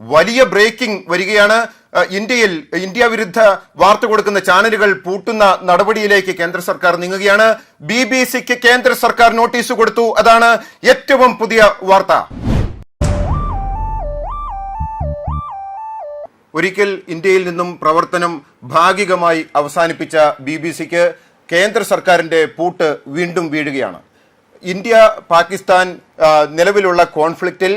വലിയ ബ്രേക്കിംഗ് വരികയാണ്. ഇന്ത്യയിൽ ഇന്ത്യ വിരുദ്ധ വാർത്ത കൊടുക്കുന്ന ചാനലുകൾ പൂട്ടുന്ന നടപടിയിലേക്ക് കേന്ദ്ര സർക്കാർ നീങ്ങുകയാണ്. ബി ബി സിക്ക് കേന്ദ്ര സർക്കാർ നോട്ടീസ് കൊടുത്തു. അതാണ് ഏറ്റവും പുതിയ വാർത്ത. ഒരിക്കൽ ഇന്ത്യയിൽ നിന്നും പ്രവർത്തനം ഭാഗികമായി അവസാനിപ്പിച്ച ബി ബി സിക്ക് കേന്ദ്ര സർക്കാരിന്റെ പൂട്ട് വീണ്ടും വീഴുകയാണ്. ഇന്ത്യ പാകിസ്ഥാൻ നിലവിലുള്ള കോൺഫ്ലിക്റ്റിൽ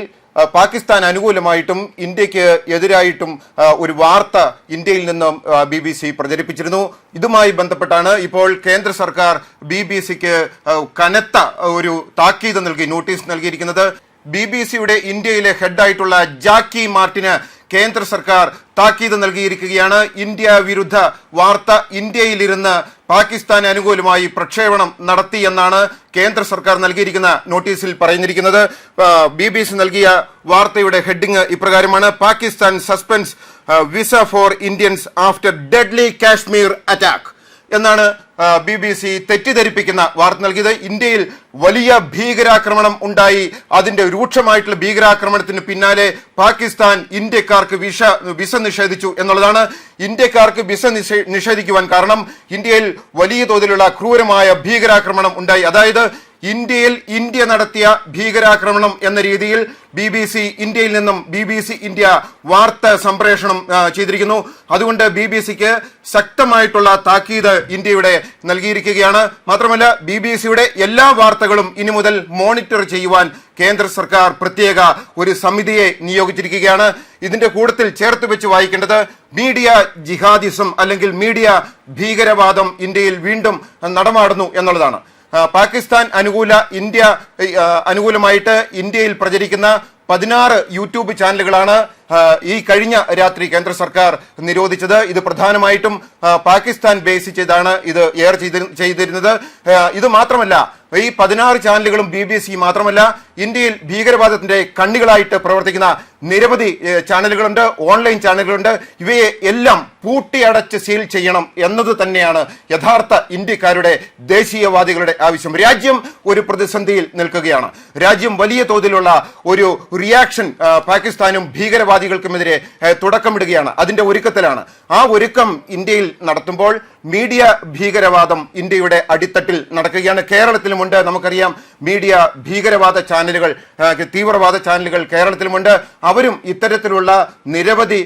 പാകിസ്ഥാൻ അനുകൂലമായിട്ടും ഇന്ത്യയ്ക്ക് എതിരായിട്ടും ഒരു വാർത്ത ഇന്ത്യയിൽ നിന്നും ബി ബി സി പ്രചരിപ്പിച്ചിരുന്നു. ഇതുമായി ബന്ധപ്പെട്ടാണ് ഇപ്പോൾ കേന്ദ്ര സർക്കാർ ബി ബി സിക്ക് കനത്ത ഒരു താക്കീത് നൽകി നോട്ടീസ് നൽകിയിരിക്കുന്നത്. ബി ബി സിയുടെ ഇന്ത്യയിലെ ഹെഡായിട്ടുള്ള ജാക്കി മാർട്ടിന് കേന്ദ്ര സർക്കാർ താക്കീത് നൽകിയിരിക്കുകയാണ്. ഇന്ത്യ വിരുദ്ധ വാർത്ത ഇന്ത്യയിലിരുന്ന് പാകിസ്ഥാൻ അനുകൂലമായി പ്രക്ഷേപണം നടത്തി എന്നാണ് കേന്ദ്ര സർക്കാർ നൽകിയിരിക്കുന്ന നോട്ടീസിൽ പറയുന്നിരിക്കുന്നത്. ബി ബി സി നൽകിയ വാർത്തയുടെ ഹെഡിങ് ഇപ്രകാരമാണ്. Pakistan suspends visa for Indians after deadly Kashmir attack എന്നാണ് ബി ബി സി തെറ്റിദ്ധരിപ്പിക്കുന്ന വാർത്ത നൽകിയത് ഇന്ത്യയിൽ വലിയ ഭീകരാക്രമണം ഉണ്ടായി. അതിന്റെ രൂക്ഷമായിട്ടുള്ള ഭീകരാക്രമണത്തിന് പിന്നാലെ പാകിസ്ഥാൻ ഇന്ത്യക്കാർക്ക് വിഷ വിസ നിഷേധിച്ചു എന്നുള്ളതാണ് ഇന്ത്യക്കാർക്ക് വിസ നിഷേധിക്കുവാൻ കാരണം. ഇന്ത്യയിൽ വലിയ തോതിലുള്ള ക്രൂരമായ ഭീകരാക്രമണം ഉണ്ടായി. അതായത് ഇന്ത്യയിൽ ഇന്ത്യ നടത്തിയ ഭീകരാക്രമണം എന്ന രീതിയിൽ ബി ബി സി ഇന്ത്യയിൽ നിന്നും ബി ബി സി ഇന്ത്യ വാർത്ത സംപ്രേഷണം ചെയ്തിരിക്കുന്നു. അതുകൊണ്ട് ബി ബി സിക്ക് ശക്തമായിട്ടുള്ള താക്കീത് ഇന്ത്യയുടെ നൽകിയിരിക്കുകയാണ്. മാത്രമല്ല ബി ബി സിയുടെ എല്ലാ വാർത്തകളും ഇനി മുതൽ മോണിറ്റർ ചെയ്യുവാൻ കേന്ദ്ര സർക്കാർ പ്രത്യേക ഒരു സമിതിയെ നിയോഗിച്ചിരിക്കുകയാണ്. ഇതിന്റെ കൂട്ടത്തിൽ ചേർത്ത് വെച്ച് വായിക്കേണ്ടത് മീഡിയ ജിഹാദിസം അല്ലെങ്കിൽ മീഡിയ ഭീകരവാദം ഇന്ത്യയിൽ വീണ്ടും നടമാടുന്നു എന്നുള്ളതാണ്. പാകിസ്ഥാൻ അനുകൂല ഇന്ത്യ അനുകൂലമായിട്ട് ഇന്ത്യയിൽ പ്രചരിക്കുന്ന പതിനാറ് യൂട്യൂബ് ചാനലുകളാണ് ഈ കഴിഞ്ഞ രാത്രി കേന്ദ്ര സർക്കാർ നിരോധിച്ചത്. ഇത് പ്രധാനമായിട്ടും പാകിസ്ഥാൻ ബേസ് ചെയ്താണ് ഇത് എയർ ചെയ്തി- ചെയ്തിരുന്നത്. ഇത് മാത്രമല്ല ഈ പതിനാറ് ചാനലുകളും ബി ബി സി മാത്രമല്ല ഇന്ത്യയിൽ ഭീകരവാദത്തിന്റെ കണ്ണികളായിട്ട് പ്രവർത്തിക്കുന്ന നിരവധി ചാനലുകളുണ്ട് ഓൺലൈൻ ചാനലുകളുണ്ട്. ഇവയെ എല്ലാം പൂട്ടിയടച്ച് സീൽ ചെയ്യണം എന്നത് തന്നെയാണ് യഥാർത്ഥ ഇന്ത്യക്കാരുടെ ദേശീയവാദികളുടെ ആവശ്യം. രാജ്യം ഒരു പ്രതിസന്ധിയിൽ നിൽക്കുകയാണ്. രാജ്യം വലിയ തോതിലുള്ള ഒരു റിയാക്ഷൻ പാകിസ്ഥാനും ഭീകരവാദികൾക്കുമെതിരെ തുടക്കമിടുകയാണ്. അതിന്റെ ഒരുക്കത്തിലാണ്. ആ ഒരുക്കം ഇന്ത്യയിൽ നടത്തുമ്പോൾ മീഡിയ ഭീകരവാദം ഇന്ത്യയുടെ അടിത്തട്ടിൽ നടക്കുകയാണ്. കേരളത്തിലുമുണ്ട് നമുക്കറിയാം മീഡിയ ഭീകരവാദ ചാനലുകൾ തീവ്രവാദ ചാനലുകൾ കേരളത്തിലുമുണ്ട്. അവരും ഇത്തരത്തിലുള്ള നിരവധി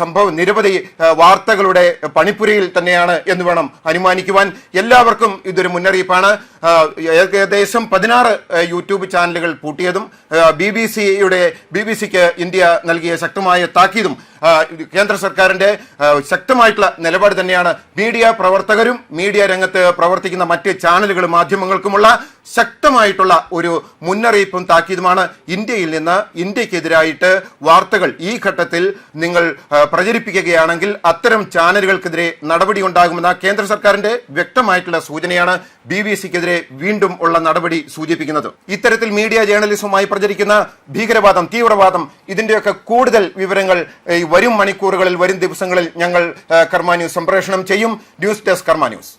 സംഭവം നിരവധി വാർത്തകളുടെ പണിപ്പുരയിൽ തന്നെയാണ് എന്ന് വേണം അനുമാനിക്കുവാൻ. എല്ലാവർക്കും ഇതൊരു മുന്നറിയിപ്പാണ്. ഏകദേശം പതിനാറ് യൂട്യൂബ് ചാനലുകൾ പൂട്ടിയതും ബി ബി സിയുടെ ബി ബി സിക്ക് ഇന്ത്യ നൽകിയ ശക്തമായ താക്കീതും. കേന്ദ്ര സർക്കാരിന്റെ ശക്തമായിട്ടുള്ള നിലപാട് തന്നെയാണ് മീഡിയ പ്രവർത്തകരും മീഡിയ രംഗത്ത് പ്രവർത്തിക്കുന്ന മറ്റ് ചാനലുകളും മാധ്യമങ്ങൾക്കുമുള്ള ശക്തമായിട്ടുള്ള ഒരു മുന്നറിയിപ്പും താക്കീതുമാണ് ഇന്ത്യയിൽ നിന്ന് ഇന്ത്യക്കെതിരായിട്ട് വാർത്തകൾ ഈ ഘട്ടത്തിൽ നിങ്ങൾ പ്രചരിപ്പിക്കുകയാണെങ്കിൽ അത്തരം ചാനലുകൾക്കെതിരെ നടപടി ഉണ്ടാകുമെന്ന കേന്ദ്ര സർക്കാരിന്റെ വ്യക്തമായിട്ടുള്ള സൂചനയാണ് ബി ബി സിക്കെതിരെ വീണ്ടും ഉള്ള നടപടി സൂചിപ്പിക്കുന്നത്. ഇത്തരത്തിൽ മീഡിയ ജേർണലിസവുമായി പ്രചരിക്കുന്ന ഭീകരവാദം തീവ്രവാദം ഇതിന്റെയൊക്കെ കൂടുതൽ വിവരങ്ങൾ വരും മണിക്കൂറുകളിൽ വരും ദിവസങ്ങളിൽ ഞങ്ങൾ കർമാന്യൂസ് സംപ്രേഷണം ചെയ്യും. News desk Karma news.